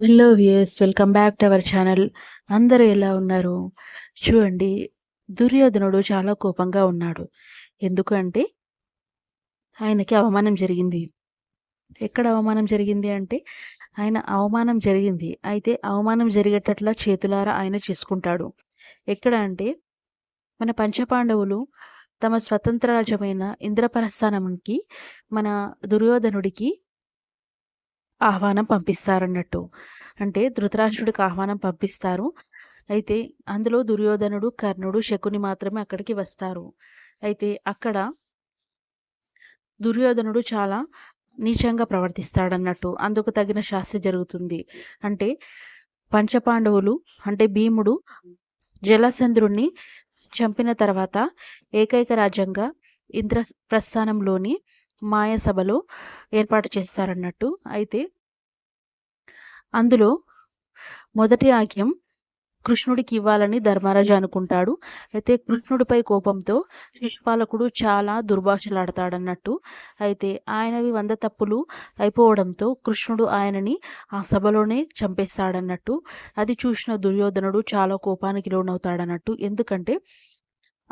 Hello viewers welcome back to our channel అందరూ ఎలా ఉన్నారు? చూడండి దుర్యోధనుడు చాలా కోపంగా ఉన్నాడు. ఎందుకంటే ఆయనకి అవమానం జరిగింది. ఎక్కడ అవమానం జరిగింది అంటే ఆయన అవమానం జరిగింది. అయితే అవమానం జరిగేటట్లా చేతులారా ఆయన చేసుకుంటాడు. ఎక్కడ అంటే మన పంచపాండవులు తమ స్వతంత్ర రాజ్యమైన ఇంద్రప్రస్థానంకి మన దుర్యోధనుడికి ఆహ్వానం పంపిస్తారన్నట్టు. అంటే ధృతరాష్ట్రుడికి ఆహ్వానం పంపిస్తారు. అయితే అందులో దుర్యోధనుడు కర్ణుడు శకుని మాత్రమే అక్కడికి వస్తారు. అయితే అక్కడ దుర్యోధనుడు చాలా నీచంగా ప్రవర్తిస్తాడన్నట్టు. అందుకు తగిన శాస్త్రి జరుగుతుంది. అంటే పంచపాండవులు అంటే భీముడు జలసంద్రుణ్ణి చంపిన తర్వాత ఏకైక రాజ్యంగా ఇంద్ర ప్రస్థానంలోని మాయసభలో ఏర్పాటు చేస్తారన్నట్టు అయితే అందులో మొదటి ఆక్యం కృష్ణుడికి ఇవ్వాలని ధర్మరాజు అనుకుంటాడు. అయితే కృష్ణుడిపై కోపంతో శిశుపాలకుడు చాలా దుర్భాషలాడతాడన్నట్టు అయితే ఆయనవి వంద తప్పులు అయిపోవడంతో కృష్ణుడు ఆయనని ఆ సభలోనే చంపేస్తాడన్నట్టు అది చూసిన దుర్యోధనుడు చాలా కోపానికి లోనవుతాడన్నట్టు. ఎందుకంటే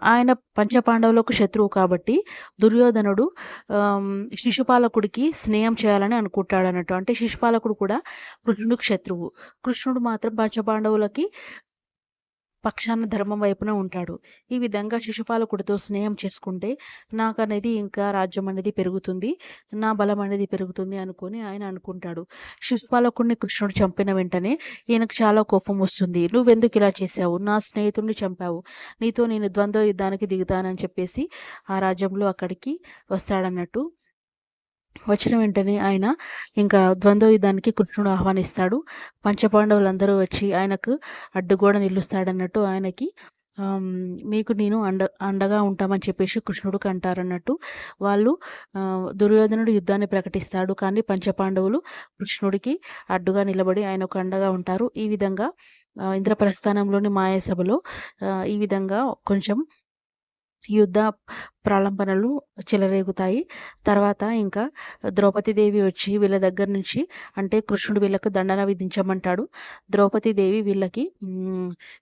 ఆయన పంచపాండవులకు శత్రువు కాబట్టి దుర్యోధనుడు శిశుపాలకుడికి స్నేహం చేయాలని అనుకుంటాడు అన్నట్టు అంటే శిశుపాలకుడు కూడా కృష్ణుడికి శత్రువు. కృష్ణుడు మాత్రం పంచపాండవులకి పక్షాన ధర్మం వైపున ఉంటాడు. ఈ విధంగా శిశుపాలకుడితో స్నేహం చేసుకుంటే నాకు అనేది ఇంకా రాజ్యం అనేది పెరుగుతుంది నా బలం అనేది పెరుగుతుంది అనుకుని ఆయన అనుకుంటాడు. శిశుపాలకుడిని కృష్ణుడు చంపిన వెంటనే ఈయనకు చాలా కోపం వస్తుంది. నువ్వెందుకు ఇలా చేశావు? నా స్నేహితుడిని చంపావు. నీతో నేను ద్వంద్వ యుద్ధానికి దిగుతానని చెప్పేసి ఆ రాజ్యంలో అక్కడికి వస్తాడన్నట్టు వచ్చిన వెంటనే ఆయన ఇంకా ద్వంద్వ యుద్ధానికి కృష్ణుడు ఆహ్వానిస్తాడు. పంచపాండవులందరూ వచ్చి ఆయనకు అడ్డుగోడ నిలుస్తాడన్నట్టు ఆయనకి మీకు నేను అండ అండగా ఉంటామని చెప్పేసి కృష్ణుడికి అంటారన్నట్టు వాళ్ళు దుర్యోధనుడు యుద్ధాన్ని ప్రకటిస్తాడు. కానీ పంచపాండవులు కృష్ణుడికి అడ్డుగా నిలబడి ఆయనకు అండగా ఉంటారు. ఈ విధంగా ఇంద్రప్రస్థానంలోని మాయాసభలో ఈ విధంగా కొంచెం యుద్ధ ప్రలంబనలు చెలరేగుతాయి. తర్వాత ఇంకా ద్రౌపదీదేవి వచ్చి వీళ్ళ దగ్గర నుంచి అంటే కృష్ణుడు వీళ్ళకు దండన విధించమంటాడు. ద్రౌపదీదేవి వీళ్ళకి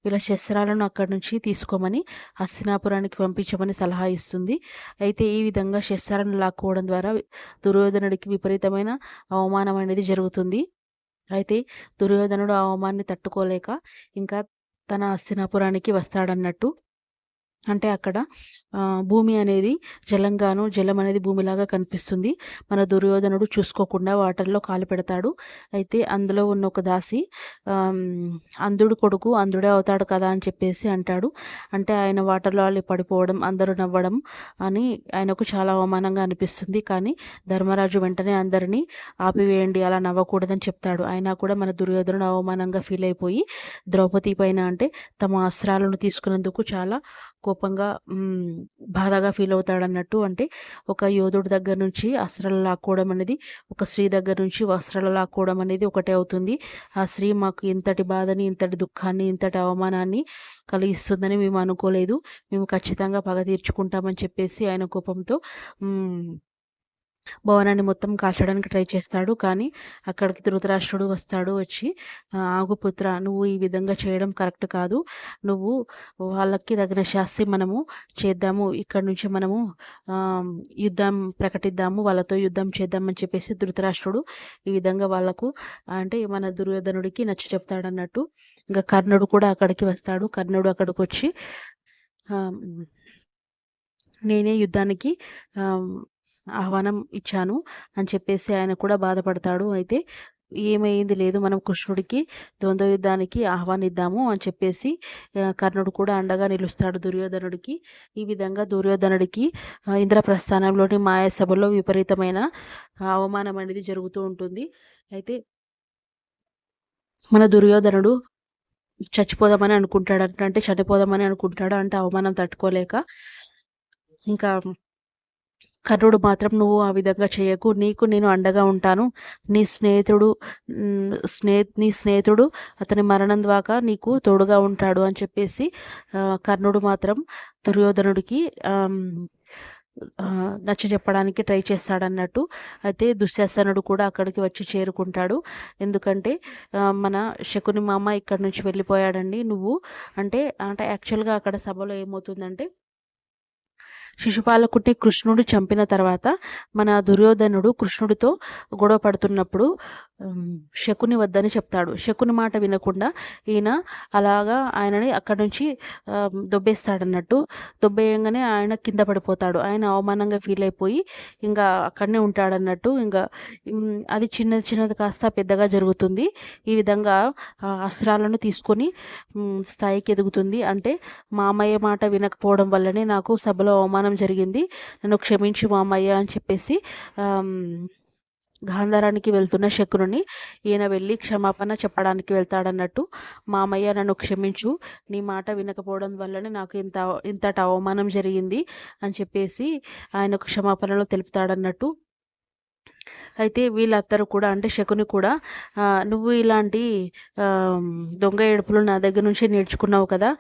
వీళ్ళ శస్త్రాలను అక్కడి నుంచి తీసుకోమని హస్తినాపురానికి పంపించమని సలహా ఇస్తుంది. అయితే ఈ విధంగా శస్త్రాలను లాక్కోవడం ద్వారా దుర్యోధనుడికి విపరీతమైన అవమానం అనేది జరుగుతుంది. అయితే దుర్యోధనుడు అవమానాన్ని తట్టుకోలేక ఇంకా తన హస్తినాపురానికి వస్తాడన్నట్టు అంటే అక్కడ భూమి అనేది జలంగాను జలం అనేది భూమిలాగా కనిపిస్తుంది. మన దుర్యోధనుడు చూసుకోకుండా వాటర్లో కాలు పెడతాడు. అయితే అందులో ఉన్న ఒక దాసి అంధుడు కొడుకు అంధుడే అవుతాడు కదా అని చెప్పేసి అంటాడు. అంటే ఆయన వాటర్లో వాళ్ళు పడిపోవడం అందరూ నవ్వడం అని ఆయనకు చాలా అవమానంగా అనిపిస్తుంది. కానీ ధర్మరాజు వెంటనే అందరినీ ఆపివేయండి అలా నవ్వకూడదని చెప్తాడు. అయినా కూడా మన దుర్యోధనుడు అవమానంగా ఫీల్ అయిపోయి ద్రౌపది పైన అంటే తమ అస్త్రాలను తీసుకున్నందుకు చాలా కోపంగా బాధగా ఫీల్ అవుతాడన్నట్టు అంటే ఒక యోధుడి దగ్గర నుంచి అస్త్రాలు లాక్కోవడం అనేది ఒక స్త్రీ దగ్గర నుంచి వస్త్రాలు లాక్కోవడం అనేది ఒకటే అవుతుంది. ఆ స్త్రీ మాకు ఇంతటి బాధని ఇంతటి దుఃఖాన్ని ఇంతటి అవమానాన్ని కలిగిస్తుందని మేము అనుకోలేదు. మేము ఖచ్చితంగా పగ తీర్చుకుంటామని చెప్పేసి ఆయన కోపంతో భవనాన్ని మొత్తం కాల్చడానికి ట్రై చేస్తాడు. కానీ అక్కడికి ధృతరాష్ట్రుడు వస్తాడు వచ్చి ఆగుపుత్ర నువ్వు ఈ విధంగా చేయడం కరెక్ట్ కాదు. నువ్వు వాళ్ళకి తగిన శాస్త్రి మనము చేద్దాము. ఇక్కడ నుంచి మనము యుద్ధం ప్రకటిద్దాము. వాళ్ళతో యుద్ధం చేద్దామని చెప్పేసి ధృతరాష్ట్రుడు ఈ విధంగా వాళ్ళకు అంటే మన దుర్యోధనుడికి నచ్చి చెప్తాడన్నట్టు ఇంకా కర్ణుడు కూడా అక్కడికి వస్తాడు. కర్ణుడు అక్కడికి వచ్చి నేనే యుద్ధానికి ఆహ్వానం ఇచ్చాను అని చెప్పేసి ఆయన కూడా బాధపడతాడు. అయితే ఏమైంది లేదు మనం కృష్ణుడికి ద్వంద్వ యుద్ధానికి ఆహ్వానిద్దాము అని చెప్పేసి కర్ణుడు కూడా అండగా నిలుస్తాడు దుర్యోధనుడికి. ఈ విధంగా దుర్యోధనుడికి ఇంద్రప్రస్థానంలోని మాయాసభలో విపరీతమైన అవమానం అనేది జరుగుతూ ఉంటుంది. అయితే మన దుర్యోధనుడు చచ్చిపోదామని అనుకుంటాడు. అంటే చనిపోదామని అనుకుంటాడు. అంటే అవమానం తట్టుకోలేక ఇంకా కర్ణుడు మాత్రం నువ్వు ఆ విధంగా చేయకు. నీకు నేను అండగా ఉంటాను. నీ స్నేహితుడు స్నే నీ స్నేహితుడు అతని మరణం ద్వారా నీకు తోడుగా ఉంటాడు అని చెప్పేసి కర్ణుడు మాత్రం దుర్యోధనుడికి నచ్చజెప్పడానికి ట్రై చేస్తాడన్నట్టు. అయితే దుశ్శాసనుడు కూడా అక్కడికి వచ్చి చేరుకుంటాడు. ఎందుకంటే మన శకుని మామ ఇక్కడ నుంచి వెళ్ళిపోయాడండి. నువ్వు అంటే అంటే యాక్చువల్గా అక్కడ సభలో ఏమవుతుందంటే శిశుపాలకుడిని కృష్ణుడు చంపిన తర్వాత మన దుర్యోధనుడు కృష్ణుడితో గొడవ పడుతున్నప్పుడు శకుని వద్దని చెప్తాడు. శకుని మాట వినకుండా ఈయన అలాగా ఆయనని అక్కడి నుంచి దొబ్బేస్తాడన్నట్టు దొబ్బేయంగానే ఆయన కింద పడిపోతాడు. ఆయన అవమానంగా ఫీల్ అయిపోయి ఇంకా అక్కడనే ఉంటాడన్నట్టు ఇంకా అది చిన్నది చిన్నది కాస్త పెద్దగా జరుగుతుంది. ఈ విధంగా అస్త్రాలను తీసుకొని స్థాయికి ఎదుగుతుంది. అంటే మామయ్య మాట వినకపోవడం వల్లనే నాకు సభలో అవమానం జరిగింది. నన్ను క్షమించు మామయ్య అని చెప్పేసి గాంధారానికి వెళ్తున్న శకునుని ఈయన వెళ్ళి క్షమాపణ చెప్పడానికి వెళ్తాడన్నట్టు మామయ్య నన్ను క్షమించు నీ మాట వినకపోవడం వల్లనే నాకు ఇంత ఇంతటి అవమానం జరిగింది అని చెప్పేసి ఆయన క్షమాపణలో తెలుపుతాడన్నట్టు అయితే వీళ్ళందరూ కూడా అంటే శకుని కూడా నువ్వు ఇలాంటి దొంగ ఏడుపులు నా దగ్గర నుంచే నేర్చుకున్నావు కదా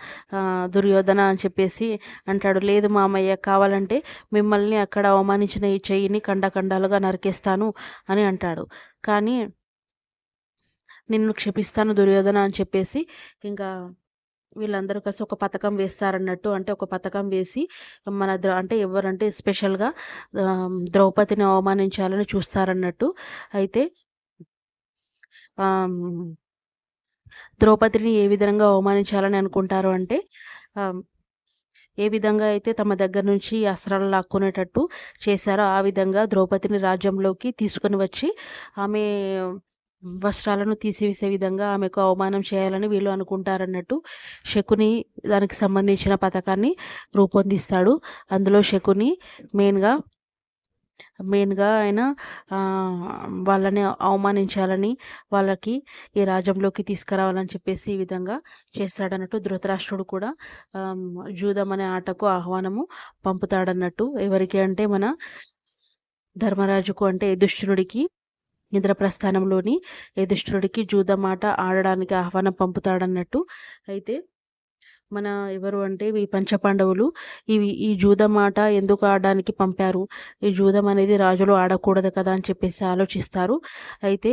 దుర్యోధన అని చెప్పేసి అంటాడు. లేదు మామయ్య కావాలంటే మిమ్మల్ని అక్కడ అవమానించిన ఈ చెయ్యిని కండకండాలుగా నరికేస్తాను అని అంటాడు. కానీ నిన్ను క్షమిస్తాను దుర్యోధన అని చెప్పేసి ఇంకా వీళ్ళందరూ కలిసి ఒక పథకం వేస్తారన్నట్టు అంటే ఒక పథకం వేసి మన ద్ర అంటే ఎవరంటే స్పెషల్గా ద్రౌపదిని అవమానించాలని చూస్తారన్నట్టు. అయితే ద్రౌపదిని ఏ విధంగా అవమానించాలని అనుకుంటారు అంటే ఏ విధంగా అయితే తమ దగ్గర నుంచి అస్త్రాలు లాక్కునేటట్టు చేశారో ఆ విధంగా ద్రౌపదిని రాజ్యంలోకి తీసుకొని వచ్చి ఆమె వస్త్రాలను తీసివేసే విధంగా ఆమెకు అవమానం చేయాలని వీళ్ళు అనుకుంటారన్నట్టు శకుని దానికి సంబంధించిన పథకాన్ని రూపొందిస్తాడు. అందులో శకుని మెయిన్గా మెయిన్గా ఆయన వాళ్ళని అవమానించాలని వాళ్ళకి ఈ రాజ్యంలోకి తీసుకురావాలని చెప్పేసి ఈ విధంగా చేస్తాడన్నట్టు ధృతరాష్ట్రుడు కూడా జూదం అనే ఆటకు ఆహ్వానము పంపుతాడన్నట్టు ఎవరికి అంటే మన ధర్మరాజుకు అంటే దుష్టునుడికి ఇంద్రప్రస్థానంలోని యుధిష్ఠుడికి జూదమాట ఆడడానికి ఆహ్వానం పంపుతాడన్నట్టు. అయితే మన ఎవరు అంటే ఈ పంచపాండవులు ఇవి ఈ జూదం ఆట ఎందుకు ఆడడానికి పంపారు? ఈ జూదం అనేది రాజులు ఆడకూడదు కదా అని చెప్పేసి ఆలోచిస్తారు. అయితే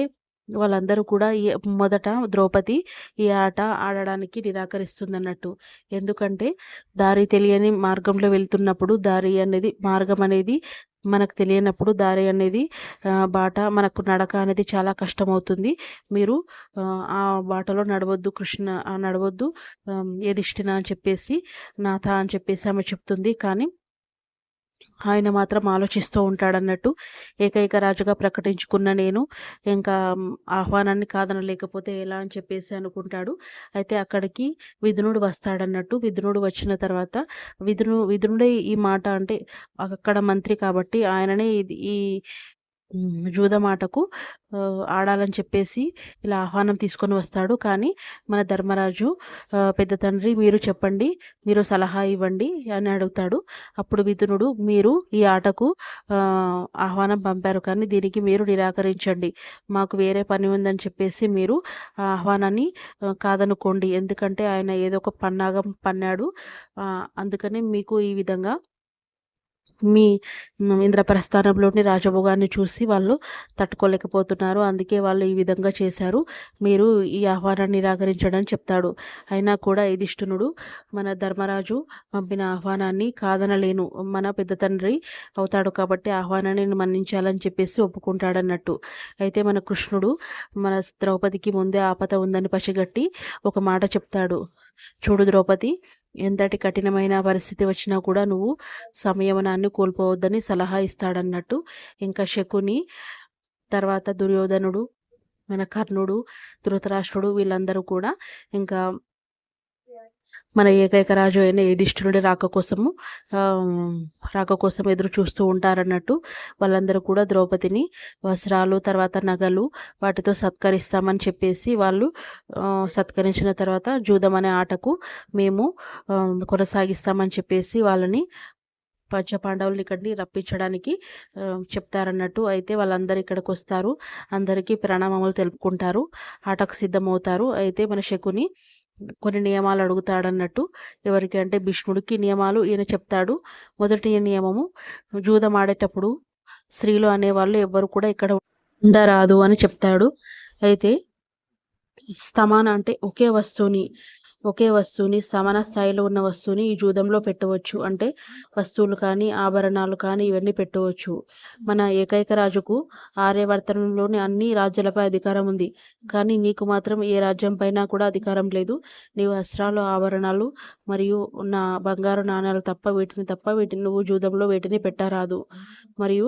వాళ్ళందరూ కూడా ఈ మొదట ద్రౌపది ఈ ఆట ఆడడానికి నిరాకరిస్తుందన్నట్టు. ఎందుకంటే దారి తెలియని మార్గంలో వెళ్తున్నప్పుడు దారి అనేది మార్గం అనేది మనకు తెలియనప్పుడు దారి అనేది బాట మనకు నడక అనేది చాలా కష్టమవుతుంది. మీరు ఆ బాటలో నడవద్దు కృష్ణ నడవద్దు ఏదిష్టిన అని చెప్పేసి నాథ అని చెప్పేసి ఆమె చెప్తుంది. కానీ ఆయన మాత్రం ఆలోచిస్తూ ఉంటాడన్నట్టు ఏకైక రాజుగా ప్రకటించుకున్న నేను. ఇంకా ఆహ్వానాన్ని కాదనలేకపోతే ఎలా అని చెప్పేసి అనుకుంటాడు. అయితే అక్కడికి విధునుడు వస్తాడన్నట్టు విధునుడు వచ్చిన తర్వాత విధును విధునుడే ఈ మాట అంటే అక్కడ మంత్రి కాబట్టి ఆయననే ఇది ఈ జూదమాటకు ఆడాలని చెప్పేసి ఇలా ఆహ్వానం తీసుకొని వస్తాడు. కానీ మన ధర్మరాజు పెద్ద తండ్రి మీరు చెప్పండి మీరు సలహా ఇవ్వండి అని అడుగుతాడు. అప్పుడు విధునుడు మీరు ఈ ఆటకు ఆహ్వానం పంపారు కానీ దీనికి మీరు నిరాకరించండి. మాకు వేరే పని ఉందని చెప్పేసి మీరు ఆహ్వానాన్ని కాదనుకోండి. ఎందుకంటే ఆయన ఏదో ఒక పన్నాగం పన్నాడు. అందుకని మీకు ఈ విధంగా మీ ఇంద్రప్రస్థానంలోని రాజభోగాన్ని చూసి వాళ్ళు తట్టుకోలేకపోతున్నారు. అందుకే వాళ్ళు ఈ విధంగా చేశారు. మీరు ఈ ఆహ్వానాన్ని నిరాకరించడని చెప్తాడు. అయినా కూడా యుధిష్ఠునుడు మన ధర్మరాజు పంపిన ఆహ్వానాన్ని కాదనలేను. మన పెద్ద తండ్రి అవుతాడు కాబట్టి ఆహ్వానాన్ని మన్నించాలని చెప్పేసి ఒప్పుకుంటాడన్నట్టు. అయితే మన కృష్ణుడు మన ద్రౌపదికి ముందే ఆపద ఉందని పసిగట్టి ఒక మాట చెప్తాడు. చూడు ద్రౌపది ఎంతటి కఠినమైన పరిస్థితి వచ్చినా కూడా నువ్వు సంయమనాన్ని కోల్పోవద్దని సలహా ఇస్తాడన్నట్టు ఇంకా శకుని తర్వాత దుర్యోధనుడు మన కర్ణుడు ధృతరాష్ట్రుడు వీళ్ళందరూ కూడా ఇంకా మన ఏకైక రాజు అయిన యుధిష్ఠిరుడి రాక కోసము రాక కోసం ఎదురు చూస్తూ ఉంటారన్నట్టు వాళ్ళందరూ కూడా ద్రౌపదిని వస్త్రాలు తర్వాత నగలు వాటితో సత్కరిస్తామని చెప్పేసి వాళ్ళు సత్కరించిన తర్వాత జూదం అనే ఆటకు మేము కొనసాగిస్తామని చెప్పేసి వాళ్ళని పంచపాండవులు ఇక్కడిని రప్పించడానికి చెప్తారన్నట్టు అయితే వాళ్ళందరూ ఇక్కడికి వస్తారు. అందరికీ ప్రణామములు తెలుపుకుంటారు. ఆటకు సిద్ధమవుతారు. అయితే మన శకుని కొన్ని నియమాలు అడుగుతాడన్నట్టు ఎవరికి అంటే భీష్ముడికి నియమాలు ఈయన చెప్తాడు. మొదటి నియమము జూదం ఆడేటప్పుడు స్త్రీలు అనేవాళ్ళు ఎవ్వరు కూడా ఇక్కడ ఉండరాదు అని చెప్తాడు. అయితే స్తమాన అంటే ఒకే వస్తువుని ఒకే వస్తువుని సమాన స్థాయిలో ఉన్న వస్తువుని ఈ జూదంలో పెట్టవచ్చు. అంటే వస్తువులు కానీ ఆభరణాలు కానీ ఇవన్నీ పెట్టవచ్చు. మన ఏకైక రాజుకు ఆర్యవర్తనంలోని అన్ని రాజ్యాలపై అధికారం ఉంది. కానీ నీకు మాత్రం ఏ రాజ్యం పైన కూడా అధికారం లేదు. నీ వస్త్రాలు ఆభరణాలు మరియు నా బంగారు నాణ్యాలు తప్ప వీటిని తప్ప వీటిని నువ్వు జూదంలో వీటిని పెట్టరాదు. మరియు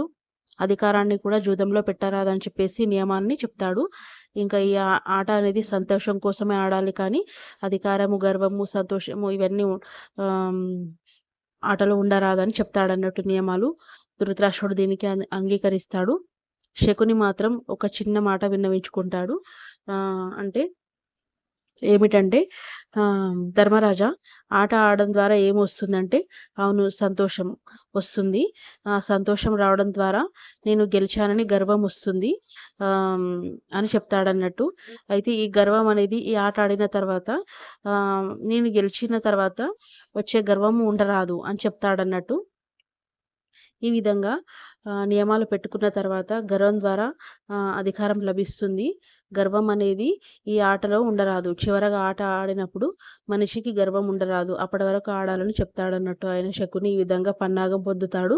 అధికారాన్ని కూడా జూదంలో పెట్టరాదని చెప్పేసి నియమాన్ని చెప్తాడు. ఇంకా ఈ ఆట అనేది సంతోషం కోసమే ఆడాలి కానీ అధికారము గర్వము సంతోషము ఇవన్నీ ఆటలో ఉండరాదని చెప్తాడన్నట్టు నియమాలు ధృతరాష్ట్రుడు దీనికి అంగీకరిస్తాడు. శకుని మాత్రం ఒక చిన్న మాట విన్నవించుకుంటాడు. అంటే ఏమిటంటే ధర్మరాజా ఆట ఆడడం ద్వారా ఏమొస్తుందంటే అవును సంతోషం వస్తుంది. ఆ సంతోషం రావడం ద్వారా నేను గెలిచానని గర్వం వస్తుంది అని చెప్తాడన్నట్టు. అయితే ఈ గర్వం అనేది ఈ ఆట ఆడిన తర్వాత నేను గెలిచిన తర్వాత వచ్చే గర్వము ఉండరాదు అని చెప్తాడన్నట్టు. ఈ విధంగా నియమాలు పెట్టుకున్న తర్వాత గర్వం ద్వారా అధికారం లభిస్తుంది. గర్వం అనేది ఈ ఆటలో ఉండరాదు. చివరగా ఆట ఆడినప్పుడు మనిషికి గర్వం ఉండరాదు. అప్పటి వరకు ఆడాలని చెప్తాడన్నట్టు ఆయన శకుని ఈ విధంగా పన్నాగం పొందుతాడు.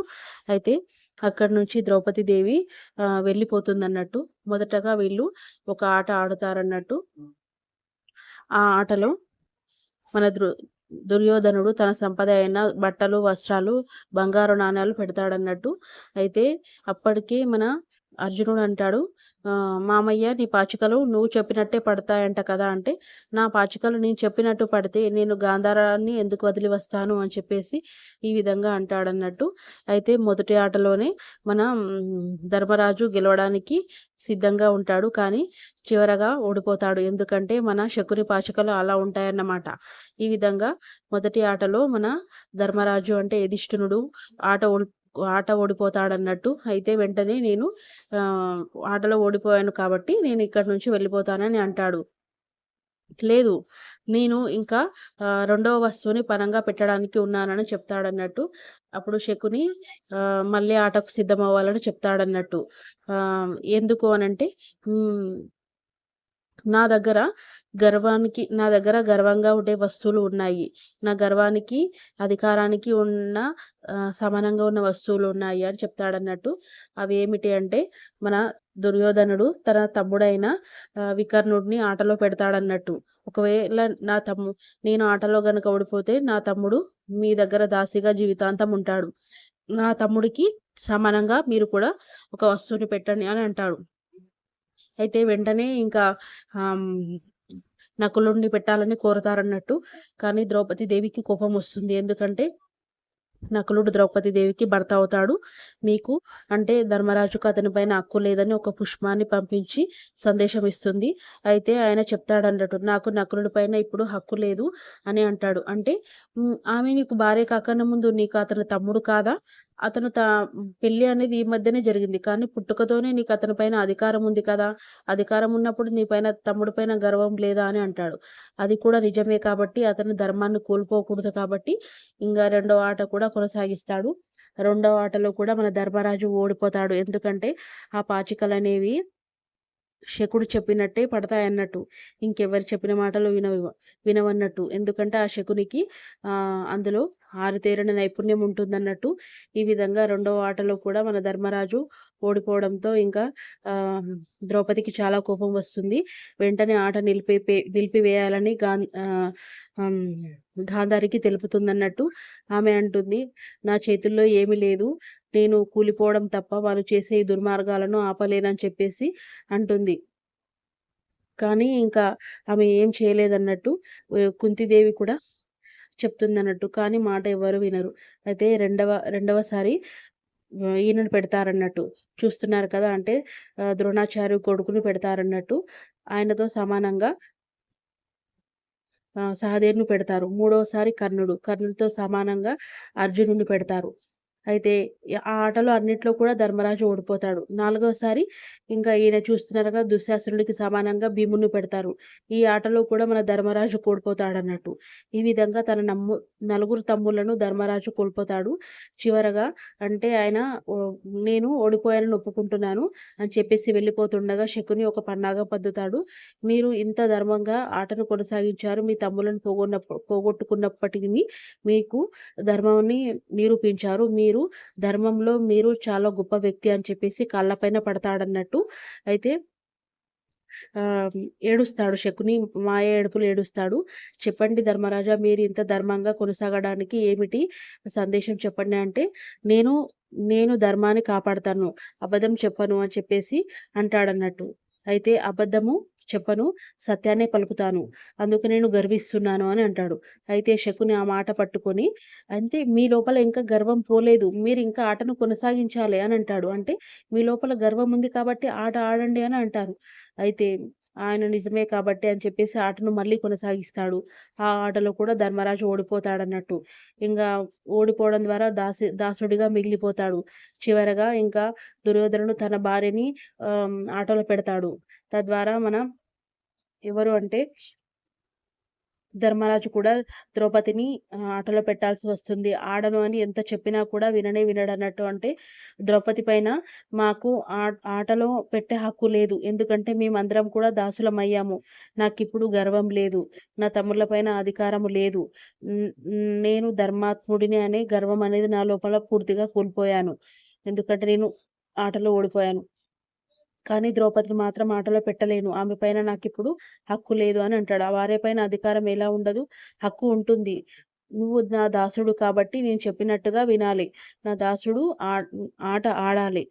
అయితే అక్కడి నుంచి ద్రౌపది దేవి వెళ్ళిపోతుందన్నట్టు మొదటగా వీళ్ళు ఒక ఆట ఆడుతారన్నట్టు ఆ ఆటలో మన దృ దుర్యోధనుడు తన సంపద అయిన బట్టలు వస్త్రాలు బంగారు నాణ్యాలు పెడతాడన్నట్టు. అయితే అప్పటికే మన అర్జునుడు అంటాడు మామయ్య నీ పాచికలు నువ్వు చెప్పినట్టే పడతాయంట కదా అంటే నా పాచికలు నేను చెప్పినట్టు పడితే నేను గాంధారాన్ని ఎందుకు వదిలి వస్తాను? అని చెప్పేసి ఈ విధంగా అంటాడన్నట్టు. అయితే మొదటి ఆటలోనే మన ధర్మరాజు గెలవడానికి సిద్ధంగా ఉంటాడు కానీ చివరగా ఓడిపోతాడు. ఎందుకంటే మన శకుని పాచికలు అలా ఉంటాయన్నమాట. ఈ విధంగా మొదటి ఆటలో మన ధర్మరాజు అంటే యధిష్ఠునుడు ఆట ఆట ఓడిపోతాడన్నట్టు అయితే వెంటనే నేను ఆటలో ఓడిపోయాను కాబట్టి నేను ఇక్కడి నుంచి వెళ్ళిపోతానని అంటాడు. లేదు నేను ఇంకా రెండవ వస్తువుని పనంగా పెట్టడానికి ఉన్నానని చెప్తాడన్నట్టు. అప్పుడు శకుని మళ్ళీ ఆటకు సిద్ధమవ్వాలని చెప్తాడన్నట్టు. ఎందుకు అనంటే నా దగ్గర గర్వానికి నా దగ్గర గర్వంగా ఉండే వస్తువులు ఉన్నాయి. నా గర్వానికి అధికారానికి ఉన్న సమానంగా ఉన్న వస్తువులు ఉన్నాయి అని చెప్తాడన్నట్టు. అవి ఏమిటి అంటే మన దుర్యోధనుడు తన తమ్ముడైన వికర్ణుడిని ఆటలో పెడతాడన్నట్టు. ఒకవేళ నా తమ్ము నేను ఆటలో గనుక ఓడిపోతే నా తమ్ముడు మీ దగ్గర దాసిగా జీవితాంతం ఉంటాడు. నా తమ్ముడికి సమానంగా మీరు కూడా ఒక వస్తువుని పెట్టండి అని అంటాడు. అయితే వెంటనే ఇంకా నకులుండి పెట్టాలని కోరతారన్నట్టు. కానీ ద్రౌపది దేవికి కోపం వస్తుంది. ఎందుకంటే నకులుడు ద్రౌపది దేవికి భర్త అవుతాడు. మీకు అంటే ధర్మరాజుకు అతని పైన హక్కు లేదని ఒక పుష్పాన్ని పంపించి సందేశం ఇస్తుంది. అయితే ఆయన చెప్తాడన్నట్టు నాకు నకులుడి పైన ఇప్పుడు హక్కు లేదు అని అంటాడు. అంటే ఆమె నీకు భార్య కాకన్నా ముందు నీకు అతని తమ్ముడు కాదా? అతను తా పెళ్ళి అనేది ఈ మధ్యనే జరిగింది. కానీ పుట్టుకతోనే నీకు అతని పైన అధికారం ఉంది కదా? అధికారం ఉన్నప్పుడు నీ పైన తమ్ముడు పైన గర్వం లేదా అని అంటాడు. అది కూడా నిజమే కాబట్టి అతని ధర్మాన్ని కోల్పోకూడదు కాబట్టి ఇంకా రెండవ ఆట కూడా కొనసాగిస్తాడు. రెండవ ఆటలో కూడా మన ధర్మరాజు ఓడిపోతాడు. ఎందుకంటే ఆ పాచికలు అనేవి శకుడు చెప్పినట్టే పడతాయన్నట్టు. ఇంకెవరు చెప్పిన మాటలు వినవ వినవన్నట్టు. ఎందుకంటే ఆ శకునికి అందులో ఆరుతేరిన నైపుణ్యం ఉంటుందన్నట్టు. ఈ విధంగా రెండవ ఆటలో కూడా మన ధర్మరాజు ఓడిపోవడంతో ఇంకా ద్రౌపదికి చాలా కోపం వస్తుంది. వెంటనే ఆట నిలిపి నిలిపివేయాలని గా గాంధారికి తెలుపుతుందన్నట్టు ఆమె అంటుంది. నా చేతుల్లో ఏమీ లేదు. నేను కూలిపోవడం తప్ప వాళ్ళు చేసే ఈ దుర్మార్గాలను ఆపలేనని చెప్పేసి అంటుంది. కానీ ఇంకా ఆమె ఏం చేయలేదన్నట్టు కుంతిదేవి కూడా చెప్తుందన్నట్టు కానీ మాట ఎవరు వినరు. అయితే రెండవ రెండవసారి ఈయనను పెడతారన్నట్టు చూస్తున్నారు కదా అంటే ద్రోణాచార్య కొడుకుని పెడతారన్నట్టు ఆయనతో సమానంగా సహదేవుని పెడతారు. మూడవసారి కర్ణుడు కర్ణుడితో సమానంగా అర్జునుడిని పెడతారు. అయితే ఆ ఆటలో అన్నిట్లో కూడా ధర్మరాజు ఓడిపోతాడు. నాలుగోసారి ఇంకా ఈయన చూస్తున్నారుగా దుశ్శాసనుడికి సమానంగా భీముడిని పెడతారు. ఈ ఆటలో కూడా మన ధర్మరాజు కోల్పోతాడన్నట్టు. ఈ విధంగా తన నమ్ము నలుగురు తమ్ములను ధర్మరాజు కోల్పోతాడు. చివరగా అంటే ఆయన నేను ఓడిపోయానని ఒప్పుకుంటున్నాను అని చెప్పేసి వెళ్ళిపోతుండగా శకుని ఒక పన్నాగం పద్దుతాడు. మీరు ఇంత ధర్మంగా ఆటను కొనసాగించారు. మీ తమ్ములను పోగొన్నప్పుడు పోగొట్టుకున్నప్పటికీ మీకు ధర్మాన్ని నిరూపించారు. మీరు ధర్మంలో మీరు చాలా గొప్ప వ్యక్తి అని చెప్పేసి కాళ్ళపైన పడతాడన్నట్టు. అయితే ఏడుస్తాడు శకుని మాయ ఏడుపులు ఏడుస్తాడు. చెప్పండి ధర్మరాజా మీరు ఇంత ధర్మంగా కొనసాగడానికి ఏమిటి సందేశం చెప్పండి అంటే, నేను నేను ధర్మాన్ని కాపాడతాను. అబద్ధం చెప్పను అని చెప్పేసి అంటాడన్నట్టు. అయితే అబద్ధము చెప్పను సత్యాన్నే పలుకుతాను. అందుకు నేను గర్విస్తున్నాను అని అంటాడు. అయితే శకుని ఆ మాట పట్టుకొని అంటే మీ లోపల ఇంకా గర్వం పోలేదు. మీరు ఇంకా ఆటను కొనసాగించాలి అని అంటాడు. అంటే మీ లోపల గర్వం ఉంది కాబట్టి ఆట ఆడండి అని అంటారు. అయితే ఆయన నిజమే కాబట్టి అని చెప్పేసి ఆటను మళ్ళీ కొనసాగిస్తాడు. ఆ ఆటలో కూడా ధర్మరాజు ఓడిపోతాడన్నట్టు. ఇంకా ఓడిపోవడం ద్వారా దాసి దాసుడిగా మిగిలిపోతాడు. చివరగా ఇంకా దుర్యోధనుడు తన భార్యని ఆటలో పెడతాడు. తద్వారా మన ఎవరు అంటే ధర్మరాజు కూడా ద్రౌపదిని ఆటలో పెట్టాల్సి వస్తుంది. ఆడను అని ఎంత చెప్పినా కూడా విననే వినడన్నట్టు అంటే ద్రౌపది పైన మాకు ఆటలో పెట్టే హక్కు లేదు. ఎందుకంటే మేమందరం కూడా దాసులం అయ్యాము. నాకు ఇప్పుడు గర్వం లేదు. నా తమ్ముళ్ళ పైన అధికారం లేదు. నేను ధర్మాత్ముడిని అనే గర్వం అనేది నా లోపల పూర్తిగా కోల్పోయాను. ఎందుకంటే నేను ఆటలో ఓడిపోయాను. కానీ ద్రౌపదిని మాత్రం ఆటలో పెట్టలేను. ఆమె పైన నాకు ఇప్పుడు హక్కు లేదు అని అంటాడు. ఆ వారి పైన అధికారం ఎలా ఉండదు? హక్కు ఉంటుంది. నువ్వు నా దాసుడు కాబట్టి నేను చెప్పినట్టుగా వినాలి. నా దాసుడు ఆట ఆడాలి.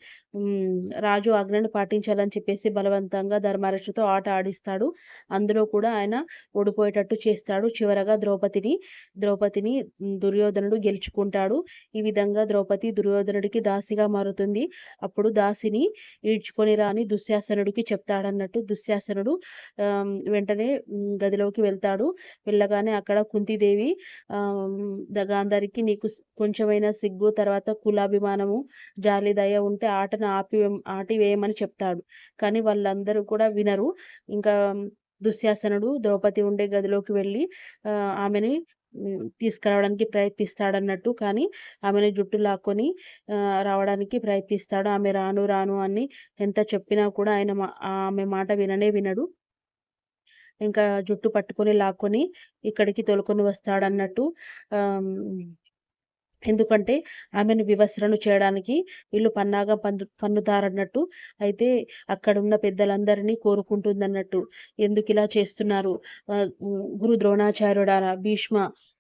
రాజు ఆజ్ఞను పాటించాలని చెప్పేసి బలవంతంగా ధర్మరక్షతో ఆట ఆడిస్తాడు. అందులో కూడా ఆయన ఓడిపోయేటట్టు చేస్తాడు. చివరగా ద్రౌపదిని ద్రౌపదిని దుర్యోధనుడు గెలుచుకుంటాడు. ఈ విధంగా ద్రౌపది దుర్యోధనుడికి దాసిగా మారుతుంది. అప్పుడు దాసిని ఈడ్చుకొని రాని దుశ్శాసనుడికి చెప్తాడన్నట్టు దుశ్శాసనుడు వెంటనే గదిలోకి వెళ్తాడు. వెళ్ళగానే అక్కడ కుంతిదేవి గాంధారికి నీకు కొంచెమైనా సిగ్గు తర్వాత కులాభిమానము జాలి దయ ఉంటే ఆటను ఆపి ఆటివేయమని చెప్తాడు. కానీ వాళ్ళందరూ కూడా వినరు. ఇంకా దుశ్శాసనుడు ద్రౌపది ఉండే గదిలోకి వెళ్ళి ఆమెని తీసుకురావడానికి ప్రయత్నిస్తాడన్నట్టు. కానీ ఆమెను జుట్టు లాక్కొని రావడానికి ప్రయత్నిస్తాడు. ఆమె రాను రాను అని ఎంత చెప్పినా కూడా ఆయన ఆమె మాట విననే వినడు. ఇంకా జుట్టు పట్టుకొని లాక్కొని ఇక్కడికి తోలుకొని వస్తాడన్నట్టు ఎందుకంటే ఆమెను వివస్రను చేయడానికి వీళ్ళు పన్నాగా పన్ను పన్నుతారన్నట్టు అయితే అక్కడున్న పెద్దలందరినీ కోరుకుంటుందన్నట్టు ఎందుకు ఇలా చేస్తున్నారు? గురు ద్రోణాచార్యుడారా భీష్మ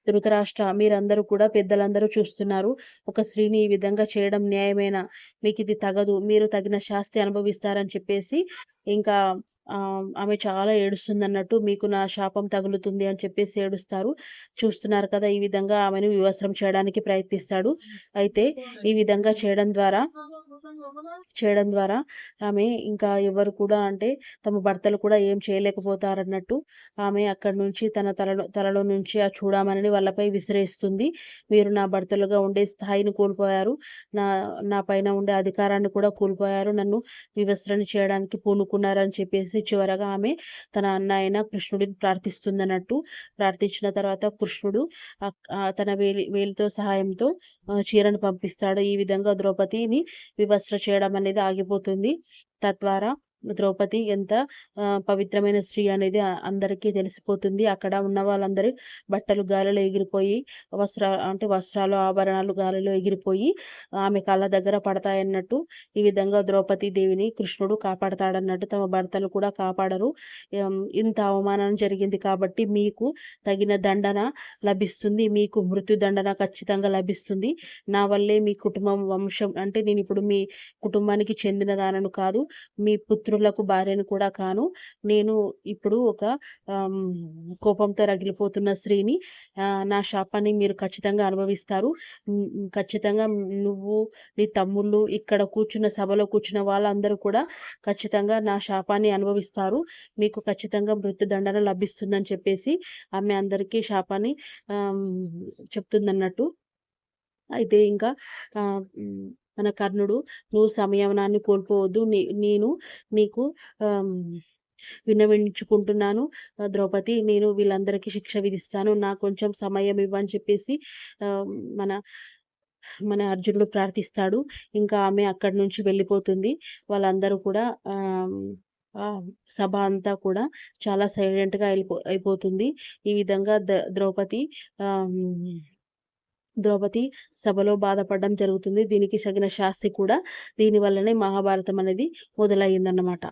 ధృతరాష్ట్ర మీరందరూ కూడా పెద్దలందరూ చూస్తున్నారు. ఒక స్త్రీని ఈ విధంగా చేయడం న్యాయమేనా? మీకు ఇది తగదు మీరు తగిన శాస్తి అనుభవిస్తారని చెప్పేసి ఇంకా ఆమె చాలా ఏడుస్తుందన్నట్టు మీకు నా శాపం తగులుతుంది అని చెప్పేసి ఏడుస్తారు. చూస్తున్నారు కదా ఈ విధంగా ఆమెను వివస్త్రం చేయడానికి ప్రయత్నిస్తాడు. అయితే ఈ విధంగా చేయడం ద్వారా చేయడం ద్వారా ఆమె ఇంకా ఎవరు కూడా అంటే తమ భర్తలు కూడా ఏం చేయలేకపోతారన్నట్టు ఆమె అక్కడి నుంచి తన తలలో తలలో నుంచి ఆ చూడమని వాళ్ళపై విసిరేస్తుంది. మీరు నా భర్తలుగా ఉండే స్థాయిని కోల్పోయారు. నా నా పైన ఉండే అధికారాన్ని కూడా కోల్పోయారు. నన్ను వివస్త్రణ చేయడానికి పూనుకున్నారని చెప్పేసి చివరగా ఆమె తన అన్న అయిన కృష్ణుడిని ప్రార్థిస్తుందన్నట్టు ప్రార్థించిన తర్వాత కృష్ణుడు తన వేలి వేలితో సహాయంతో చీరను పంపిస్తాడు. ఈ విధంగా ద్రౌపదిని వివస్త్ర చేయడం అనేది ఆగిపోతుంది. తద్వారా ద్రౌపది ఎంత పవిత్రమైన స్త్రీ అనేది అందరికీ తెలిసిపోతుంది. అక్కడ ఉన్న వాళ్ళందరూ బట్టలు గాలిలో ఎగిరిపోయి వస్త్ర అంటే వస్త్రాలు ఆభరణాలు గాలిలో ఎగిరిపోయి ఆమె కళ్ళ దగ్గర పడతాయన్నట్టు ఈ విధంగా ద్రౌపది దేవిని కృష్ణుడు కాపాడతాడన్నట్టు తమ భర్తలు కూడా కాపాడరు. ఇంత అవమానం జరిగింది కాబట్టి మీకు తగిన దండన లభిస్తుంది. మీకు మృత్యు దండన ఖచ్చితంగా లభిస్తుంది. నా వల్లే మీ కుటుంబం వంశం అంటే నేను ఇప్పుడు మీ కుటుంబానికి చెందిన దానను కాదు మీ పుత్రుడు ఇతరులకు భార్యను కూడా కాను. నేను ఇప్పుడు ఒక కోపంతో రగిలిపోతున్న స్త్రీని నా శాపాన్ని మీరు ఖచ్చితంగా అనుభవిస్తారు. ఖచ్చితంగా నువ్వు నీ తమ్ముళ్ళు ఇక్కడ కూర్చున్న సభలో కూర్చున్న వాళ్ళందరూ కూడా ఖచ్చితంగా నా శాపాన్ని అనుభవిస్తారు. మీకు ఖచ్చితంగా మృత్యుదండన లభిస్తుందని చెప్పేసి ఆమె అందరికీ శాపాన్ని చెప్తుందన్నట్టు. అయితే ఇంకా మన కర్ణుడు "నువ్వు సంయమనాన్ని కోల్పోవద్దు. నేను నీకు విన్నవించుకుంటున్నాను ద్రౌపది నేను వీళ్ళందరికీ శిక్ష విధిస్తాను. నాకు కొంచెం సమయం ఇవ్వని" చెప్పేసి మన మన అర్జునుడు ప్రార్థిస్తాడు. ఇంకా ఆమె అక్కడి నుంచి వెళ్ళిపోతుంది. వాళ్ళందరూ కూడా సభ అంతా కూడా చాలా సైలెంట్‌గా అయిపో అయిపోతుంది. ఈ విధంగా ద ద్రౌపది ద్రౌపది సభలో బాధపడడం జరుగుతుంది. దీనికి సగిన శాస్తి కూడా దీనివల్లనే మహాభారతం అనేది మొదలయ్యిందన్నమాట.